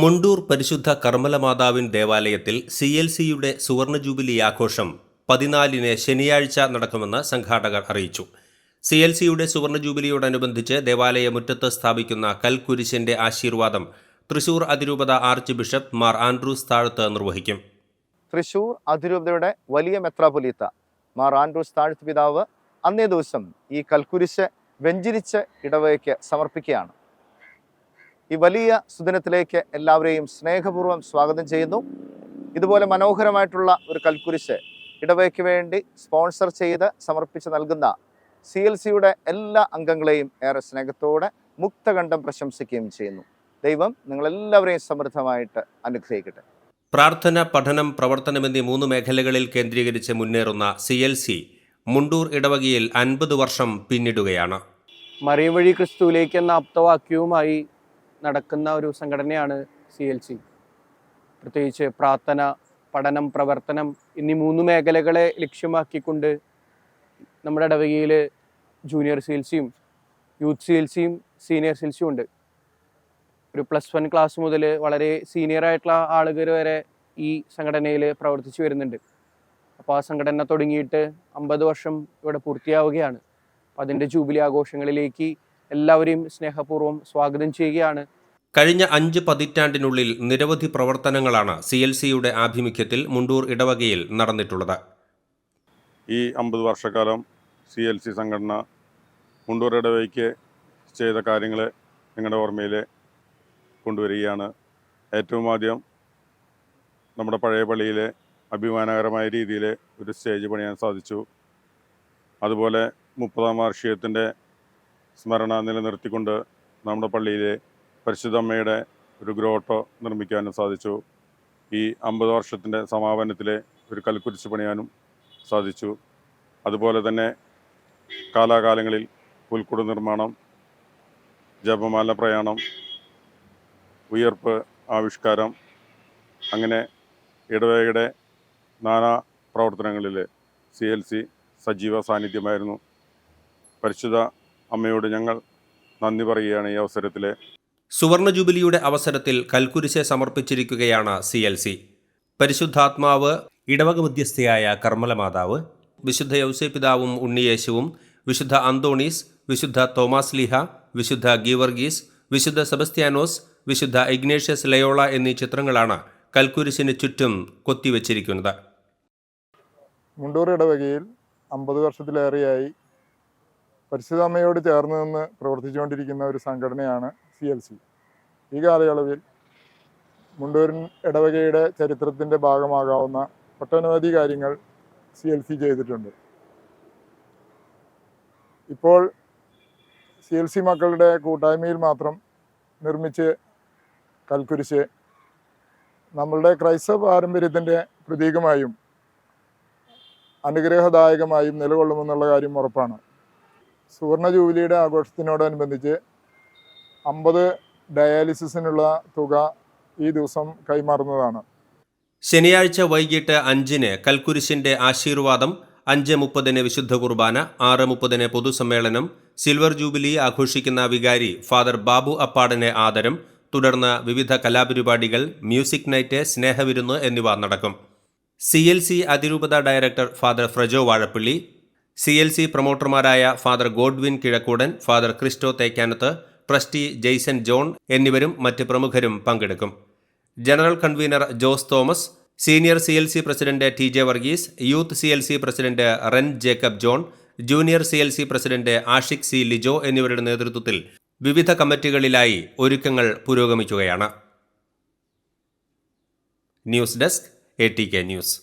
മുണ്ടൂർ പരിശുദ്ധ കർമ്മലമാതാവിൻ ദേവാലയത്തിൽ C L സിയുടെ സുവർണ ജൂബിലി ആഘോഷം പതിനാലിന് ശനിയാഴ്ച നടക്കുമെന്ന് സംഘാടകർ അറിയിച്ചു. സി എൽ സിയുടെ സുവർണ ജൂബിലിയോടനുബന്ധിച്ച് ദേവാലയ മുറ്റത്ത് സ്ഥാപിക്കുന്ന കൽക്കുരിശിന്റെ ആശീർവാദം തൃശൂർ അതിരൂപത ആർച്ച് ബിഷപ്പ് മാർ ആൻഡ്രൂസ് താഴത്ത് നിർവഹിക്കും. തൃശൂർ അതിരൂപതയുടെ വലിയ മെത്രാപൊലീത്ത മാർ ആൻഡ്രൂസ് താഴ്ത്ത് പിതാവ് അന്നേ ദിവസം ഈ കൽക്കുരിശ് വെഞ്ചിരിച്ച് ഇടവകയ്ക്ക് സമർപ്പിക്കുകയാണ്. ഈ വലിയ സുദിനത്തിലേക്ക് എല്ലാവരെയും സ്നേഹപൂർവം സ്വാഗതം ചെയ്യുന്നു. ഇതുപോലെ മനോഹരമായിട്ടുള്ള ഒരു കൽക്കുരിശ് ഇടവയ്ക്ക് വേണ്ടി സ്പോൺസർ ചെയ്ത് സമർപ്പിച്ച് നൽകുന്ന സി എൽ സിയുടെ എല്ലാ അംഗങ്ങളെയും ഏറെ സ്നേഹത്തോടെ മുക്തകണ്ഠം പ്രശംസിക്കുകയും ചെയ്യുന്നു. ദൈവം നിങ്ങളെല്ലാവരെയും സമൃദ്ധമായിട്ട് അനുഗ്രഹിക്കട്ടെ. പ്രാർത്ഥന പഠനം പ്രവർത്തനം എന്നീ മൂന്ന് മേഖലകളിൽ കേന്ദ്രീകരിച്ച് മുന്നേറുന്ന സി എൽ സി മുണ്ടൂർ ഇടവകയിൽ അൻപത് വർഷം പിന്നിടുകയാണ്. മറിയം വഴി ക്രിസ്തുവിലേക്ക് എന്ന ആപ്തവാക്യവുമായി നടക്കുന്ന ഒരു സംഘടനയാണ് സി എൽ സി. പ്രത്യേകിച്ച് പ്രാർത്ഥന പഠനം പ്രവർത്തനം എന്നീ മൂന്ന് മേഖലകളെ ലക്ഷ്യമാക്കിക്കൊണ്ട് നമ്മുടെ ഇടവകയിൽ ജൂനിയർ സി എൽ സിയും യൂത്ത് സി എൽ സിയും സീനിയർ സി എൽ സിയും ഉണ്ട്. ഒരു പ്ലസ് വൺ ക്ലാസ് മുതൽ വളരെ സീനിയർ ആയിട്ടുള്ള ആളുകൾ വരെ ഈ സംഘടനയിൽ പ്രവർത്തിച്ചു വരുന്നുണ്ട്. അപ്പോൾ ആ സംഘടന തുടങ്ങിയിട്ട് അമ്പത് വർഷം ഇവിടെ പൂർത്തിയാവുകയാണ്. അപ്പോൾ അതിന്റെ ജൂബിലി ആഘോഷങ്ങളിലേക്ക് എല്ലാവരെയും സ്നേഹപൂർവം സ്വാഗതം ചെയ്യുകയാണ്. കഴിഞ്ഞ അഞ്ച് പതിറ്റാണ്ടിനുള്ളിൽ നിരവധി പ്രവർത്തനങ്ങളാണ് സി എൽ സിയുടെ ആഭിമുഖ്യത്തിൽ മുണ്ടൂർ ഇടവകയിൽ നടന്നിട്ടുള്ളത്. ഈ അമ്പത് വർഷക്കാലം സി എൽ സി സംഘടന മുണ്ടൂർ ഇടവകയ്ക്ക് ചെയ്ത കാര്യങ്ങൾ നിങ്ങളുടെ ഓർമ്മയിൽ കൊണ്ടുവരികയാണ്. ഏറ്റവും ആദ്യം നമ്മുടെ പഴയ പള്ളിയിലെ അഭിമാനകരമായ രീതിയിൽ ഒരു സ്റ്റേജ് പണിയാൻ സാധിച്ചു. അതുപോലെ മുപ്പതാം വാർഷികത്തിന്റെ സ്മരണ നിലനിർത്തിക്കൊണ്ട് നമ്മുടെ പള്ളിയിലെ പരിശുദ്ധമ്മയുടെ ഒരു ഗ്രോട്ടോ നിർമ്മിക്കാനും സാധിച്ചു. ഈ അമ്പത് വർഷത്തിന്റെ സമാപനത്തിലെ ഒരു കൽക്കുരിശ് പണിയാനും സാധിച്ചു. അതുപോലെ തന്നെ കാലാകാലങ്ങളിൽ പുൽക്കുട നിർമ്മാണം ജപമാല പ്രയാണം ഉയർപ്പ് ആവിഷ്കാരം അങ്ങനെ ഇടവകയുടെ നാനാ പ്രവർത്തനങ്ങളിൽ സി എൽ സി സജീവ സാന്നിധ്യമായിരുന്നു. പരിശുദ്ധ അമ്മയോട് ഞങ്ങൾ നന്ദി പറയുകയാണ് ഈ അവസരത്തിൽ സുവർണ ജൂബിലിയുടെ അവസരത്തിൽ കൽക്കുരിശെ സമർപ്പിച്ചിരിക്കുകയാണ് സി എൽ സി. പരിശുദ്ധാത്മാവ് ഇടവക മധ്യസ്ഥയായ കർമ്മലമാതാവ് വിശുദ്ധ യൗസേ പിതാവും ഉണ്ണിയേശുവും വിശുദ്ധ അന്തോണീസ് വിശുദ്ധ തോമാസ് ലീഹ വിശുദ്ധ ഗീവർഗീസ് വിശുദ്ധ സെബസ്ത്യാനോസ് വിശുദ്ധ ഇഗ്നേഷ്യസ് ലയോള എന്നീ ചിത്രങ്ങളാണ് കൽക്കുരിശിന് ചുറ്റും കൊത്തിവെച്ചിരിക്കുന്നത്. മുണ്ടൂർ ഇടവകയിൽ അമ്പത് വർഷത്തിലേറെയായി പരിശുദ്ധമ്മയോട് ചേർന്ന് നിന്ന് പ്രവർത്തിച്ചുകൊണ്ടിരിക്കുന്ന ഒരു സംഘടനയാണ് സി എൽ സി. ഈ കാലയളവിൽ മുണ്ടൂരിൻ ഇടവകയുടെ ചരിത്രത്തിന്റെ ഭാഗമാകാവുന്ന ഒട്ടനവധി കാര്യങ്ങൾ സി എൽ സി ചെയ്തിട്ടുണ്ട്. ഇപ്പോൾ സി എൽ സി മക്കളുടെ കൂട്ടായ്മയിൽ മാത്രം നിർമ്മിച്ച് കൽക്കുരിശ് നമ്മളുടെ ക്രൈസ്തവ പാരമ്പര്യത്തിന്റെ പ്രതീകമായും അനുഗ്രഹദായകമായും നിലകൊള്ളുമെന്നുള്ള കാര്യം ഉറപ്പാണ്. സുവർണ ജൂബിലിയുടെ ആഘോഷത്തിനോടനുബന്ധിച്ച് അമ്പത് ഡയാലിസിസിനുള്ള തുക ഈ ദിവസം കൈമാറുന്നതാണ്. ശനിയാഴ്ച വൈകിട്ട് അഞ്ചിന് കൽക്കുരിശിന്റെ ആശീർവാദം അഞ്ച് മുപ്പതിന് വിശുദ്ധ കുർബാന ആറ് മുപ്പതിന് പൊതുസമ്മേളനം സിൽവർ ജൂബിലി ആഘോഷിക്കുന്ന വികാരി ഫാദർ ബാബു അപ്പാടനെ ആദരം തുടർന്ന് വിവിധ കലാപരിപാടികൾ മ്യൂസിക് നൈറ്റ് സ്നേഹവിരുന്ന് എന്നിവ നടക്കും. സി എൽ സി അതിരൂപത director father Frejo Vazhappally C L C പ്രൊമോട്ടർമാരായ father Godwin Kizhakkoodan father Christo Thekkanath trustee Jason John എന്നിവരും മറ്റ് പ്രമുഖരും പങ്കെടുക്കും. General convener Jose Thomas senior C L C president T J Varghese youth C L C president Ren Jacob John junior C L C president Ashik C Lijo എന്നിവരുടെ നേതൃത്വത്തിൽ വിവിധ കമ്മിറ്റികളിലായി ഒരുക്കങ്ങൾ പുരോഗമിക്കുകയാണ്. News desk A T K news.